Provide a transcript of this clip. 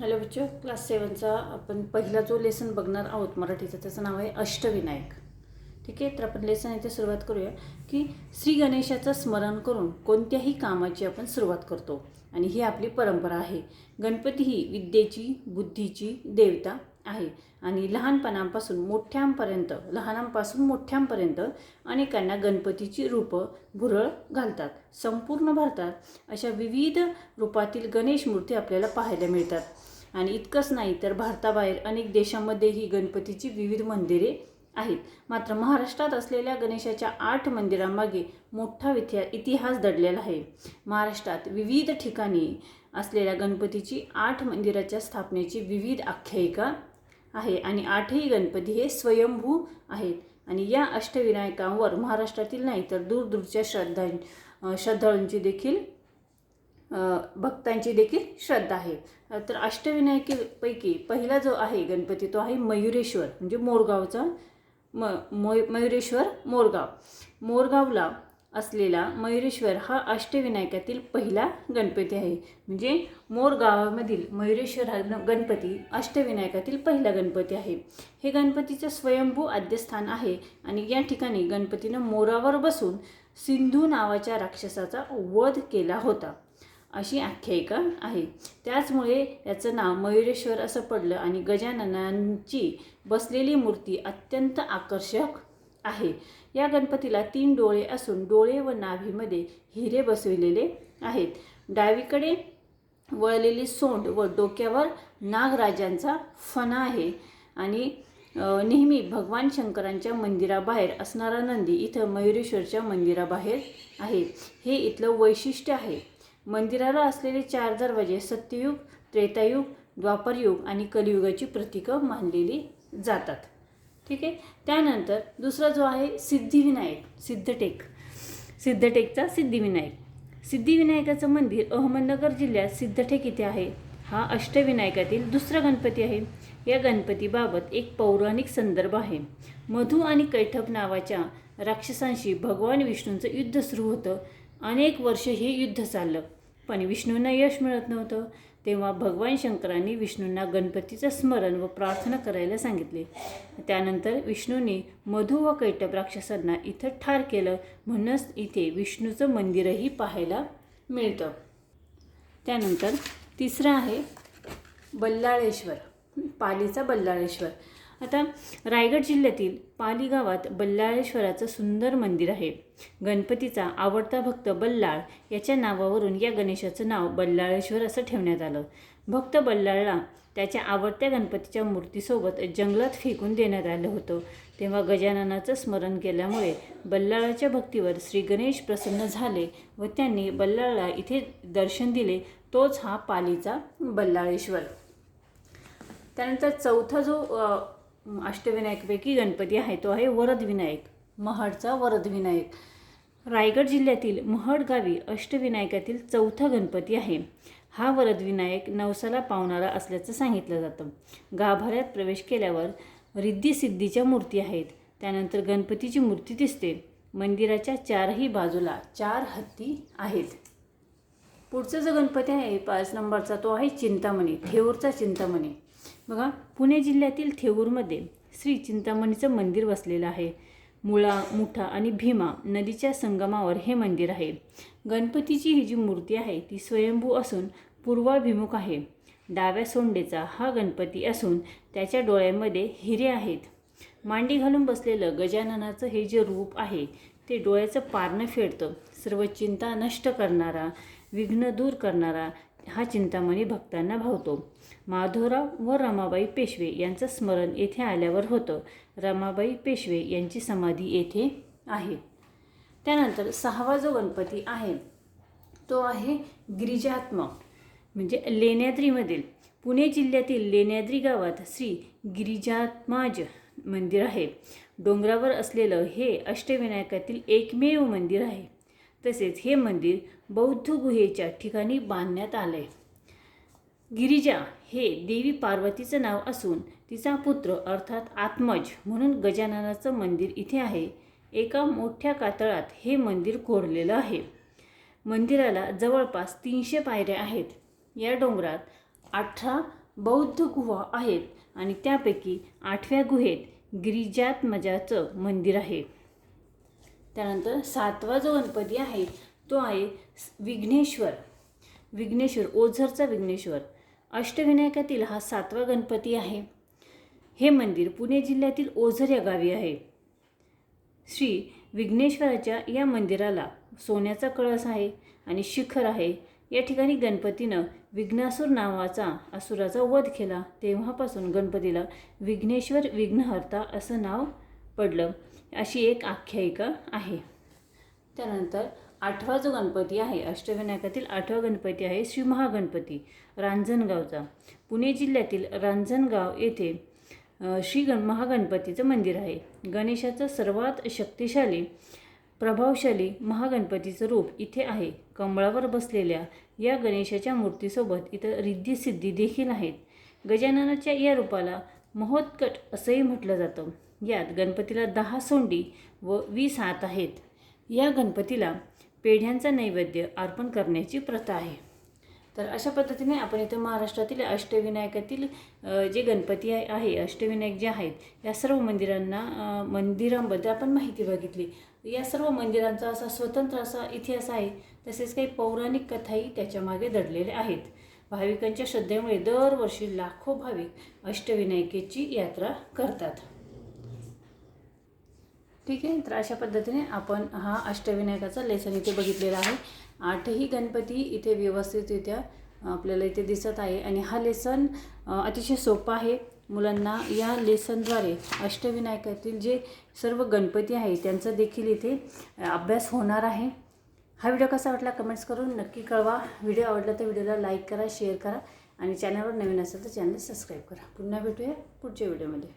Hello बच्चो class सेवनचा आपण पहिला जो लेसन बघणार आहोत मराठीचा त्याचं नाव आहे अष्टविनायक. ठीक आहे? तर आपण लेसन इथे सुरुवात करूया की श्री गणेशाचं स्मरण करून कोणत्याही कामाची आपण सुरुवात करतो. आणि ही आपली परंपरा आहे. गणपती ही विद्येची बुद्धीची देवता आहे. आणि लहानपणापासून मोठ्यांपर्यंत लहानांपासून मोठ्यांपर्यंत अनेकांना गणपतीची रूपं भुरळ घालतात संपूर्ण भारतात. अशा विविध रूपातील गणेश मूर्ती आपल्याला पाहायला मिळतात. आणि इतकंच नाही तर भारताबाहेर अनेक देशांमध्येही गणपतीची विविध मंदिरे आहेत. मात्र महाराष्ट्रात असलेल्या गणेशाच्या आठ मंदिरांमागे मोठा इतिहा इतिहास दडलेला आहे. महाराष्ट्रात विविध ठिकाणी असलेल्या गणपतीची आठ मंदिराच्या स्थापनेची विविध आख्यायिका आहे आणि आठही गणपती हे स्वयंभू आहेत. आणि या अष्टविनायकांवर महाराष्ट्रातील नाही तर दूरदूरच्या श्रद्धा श्रद्धाळूंची देखील भक्तांची देखील श्रद्धा आहे. तर अष्टविनायकीपैकी पहिला जो आहे गणपती तो आहे मयुरेश्वर म्हणजे मोरगावचा म मयुरेश्वर मोरगाव. मोरगावला असलेला मयुरेश्वर हा अष्टविनायकातील पहिला गणपती आहे. म्हणजे मोर गावामधील मयुरेश्वर हा गणपती अष्टविनायकातील पहिला गणपती आहे. हे गणपतीचं स्वयंभू आद्यस्थान आहे आणि या ठिकाणी गणपतीनं मोरावर बसून सिंधू नावाच्या राक्षसाचा वध केला होता. अशी आख्यायिका आहे. त्याचमुळे याचं नाव मयुरेश्वर असं पडलं आणि गजाननांची बसलेली मूर्ती अत्यंत आकर्षक आहे. या गणपतीला तीन डोळे असून डोळे व नाभीमध्ये हिरे बसविलेले आहेत. डावीकडे वळलेली सोंड व डोक्यावर नागराजांचा फणा आहे. आणि नेहमी भगवान शंकरांच्या मंदिराबाहेर असणारा नंदी इथं मयुरेश्वरच्या मंदिराबाहेर आहे. हे इथलं वैशिष्ट्य आहे. मंदिराला असलेले चार दरवाजे सत्ययुग त्रेतायुग द्वापरयुग आणि कलियुगाची प्रतीकं मानलेली जातात. ठीक आहे? त्यानंतर दुसरा जो आहे सिद्धिविनायक सिद्धटेक. सिद्धटेकचा सिद्धिविनायक. सिद्धिविनायकाचं मंदिर अहमदनगर जिल्ह्यात सिद्धटेक इथे आहे. हा अष्टविनायकातील दुसरा गणपती आहे. या गणपतीबाबत एक पौराणिक संदर्भ आहे. मधु आणि कैठप नावाच्या राक्षसांशी भगवान विष्णूंचं युद्ध सुरू होतं. अनेक वर्ष हे युद्ध चाललं. पण विष्णूंना यश मिळत नव्हतं. तेव्हा भगवान शंकरांनी विष्णूंना गणपतीचं स्मरण व प्रार्थना करायला सांगितले. त्यानंतर विष्णूंनी मधु व कैटभ राक्षसांना इथं ठार केलं म्हणूनच इथे विष्णूचं मंदिरही पाहायला मिळतं. त्यानंतर तिसरं आहे बल्लाळेश्वर पालीचा बल्लाळेश्वर. आता रायगड जिल्ह्यातील पाली गावात बल्लाळेश्वराचं सुंदर मंदिर आहे. गणपतीचा आवडता भक्त बल्लाळ याच्या नावावरून या गणेशाचं नाव बल्लाळेश्वर असं ठेवण्यात आलं. भक्त बल्लाळला त्याच्या आवडत्या गणपतीच्या मूर्तीसोबत जंगलात फेकून देण्यात आलं होतं. तेव्हा गजाननाचं स्मरण केल्यामुळे बल्लाळाच्या भक्तीवर श्री गणेश प्रसन्न झाले व त्यांनी बल्लाळला इथे दर्शन दिले. तोच हा पालीचा बल्लाळेश्वर. त्यानंतर चौथा जो अष्टविनायकपैकी गणपती आहे तो आहे वरदविनायक महाडचा वरदविनायक. रायगड जिल्ह्यातील महड गावी अष्टविनायकातील चौथा गणपती आहे. हा वरदविनायक नवसाला पावणारा असल्याचं सांगितलं जातं. गाभाऱ्यात प्रवेश केल्यावर रिद्धी सिद्धीच्या मूर्ती आहेत. त्यानंतर गणपतीची मूर्ती दिसते. मंदिराच्या चारही बाजूला चार हत्ती आहेत. पुढचा जो गणपती आहे पाच नंबरचा तो आहे चिंतामणी थेऊरचा चिंतामणी. बघा पुणे जिल्ह्यातील थेऊरमध्ये श्री चिंतामणीचं मंदिर वसलेलं आहे. मुळा मुठा आणि भीमा नदीच्या संगमावर हे मंदिर आहे. गणपतीची ही जी मूर्ती आहे ती स्वयंभू असून पूर्वाभिमुख आहे. डाव्या सोंडेचा हा गणपती असून त्याच्या डोळ्यांमध्ये हिरे आहेत. मांडी घालून बसलेलं गजाननाचं हे जे रूप आहे ते डोळ्याचं पारणं फेडतं. सर्व चिंता नष्ट करणारा विघ्न दूर करणारा हा चिंतामणी भक्तांना भावतो. माधवराव व रमाबाई पेशवे यांचं स्मरण येथे आल्यावर होतं. रमाबाई पेशवे यांची समाधी येथे आहे. त्यानंतर सहावा जो गणपती आहे तो आहे गिरिजात्मक म्हणजे लेण्याद्रीमधील. पुणे जिल्ह्यातील लेण्याद्री गावात श्री गिरिजात्माज मंदिर आहे. डोंगरावर असलेलं हे अष्टविनायकातील एकमेव मंदिर आहे. तसेच हे मंदिर बौद्ध गुहेच्या ठिकाणी बांधण्यात आलं आहे गिरिजा हे देवी पार्वतीचं नाव असून तिचा पुत्र अर्थात आत्मज म्हणून गजाननाचं मंदिर इथे आहे. एका मोठ्या कातळात हे मंदिर कोरलेलं आहे. मंदिराला जवळपास तीनशे पायऱ्या आहेत. या डोंगरात अठरा बौद्ध गुहा आहेत आणि त्यापैकी आठव्या गुहेत गिरिजात्मजाचं मंदिर आहे. त्यानंतर सातवा जो गणपती आहे तो आहे विघ्नेश्वर. विघ्नेश्वर ओझरचा विघ्नेश्वर. अष्टविनायकातील हा सातवा गणपती आहे. हे मंदिर पुणे जिल्ह्यातील ओझर या गावी आहे. श्री विघ्नेश्वराच्या या मंदिराला सोन्याचा कळस आहे आणि शिखर आहे. या ठिकाणी गणपतीनं विघ्नासूर नावाचा असुराचा वध केला. तेव्हापासून गणपतीला विघ्नेश्वर विघ्नहर्ता असं नाव पडलं. अशी एक आख्यायिका आहे. त्यानंतर आठवा जो गणपती आहे अष्टविनायकातील आठवा गणपती आहे श्री महागणपती रांजणगावचा. पुणे जिल्ह्यातील रांजणगाव येथे श्री गण महागणपतीचं मंदिर आहे. गणेशाचं सर्वात शक्तिशाली प्रभावशाली महागणपतीचं रूप इथे आहे. कमळावर बसलेल्या या गणेशाच्या मूर्तीसोबत इथं रिद्धी देखील आहेत. गजाननाच्या या रूपाला महोत्कट असंही म्हटलं जातं. यात गणपतीला दहा सोंडी व वीस हात आहेत. या गणपतीला पेढ्यांचा नैवेद्य अर्पण करण्याची प्रथा आहे. तर अशा पद्धतीने आपण इथं महाराष्ट्रातील अष्टविनायकातील जे गणपती आहे अष्टविनायक जे आहेत या सर्व मंदिरांना मंदिरांबद्दल आपण माहिती बघितली. या सर्व मंदिरांचा असा स्वतंत्र असा इतिहास आहे तसेच काही पौराणिक कथाही त्याच्यामागे दडलेल्या आहेत. भाविकांच्या श्रद्धेमुळे दरवर्षी लाखो भाविक अष्टविनायकेची यात्रा करतात. ठीक आहे? तर अशा पद्धतीने आपण हा अष्टविनायकाचा लेसन इथे बघितलेला आहे. आठही गणपती इथे व्यवस्थितरित्या आपल्याला इथे दिसत आहे. आणि हा लेसन अतिशय सोपा आहे. मुलांना या लेसनद्वारे अष्टविनायकातील जे सर्व गणपती आहे त्यांचा देखील इथे अभ्यास होणार आहे. हा व्हिडिओ कसा वाटला कमेंट्स करून नक्की कळवा. व्हिडिओ आवडला तर व्हिडिओला लाईक करा शेअर करा. आणि चॅनलवर नवीन असेल तर चॅनल सबस्क्राईब करा. पुन्हा भेटूया पुढच्या व्हिडिओमध्ये.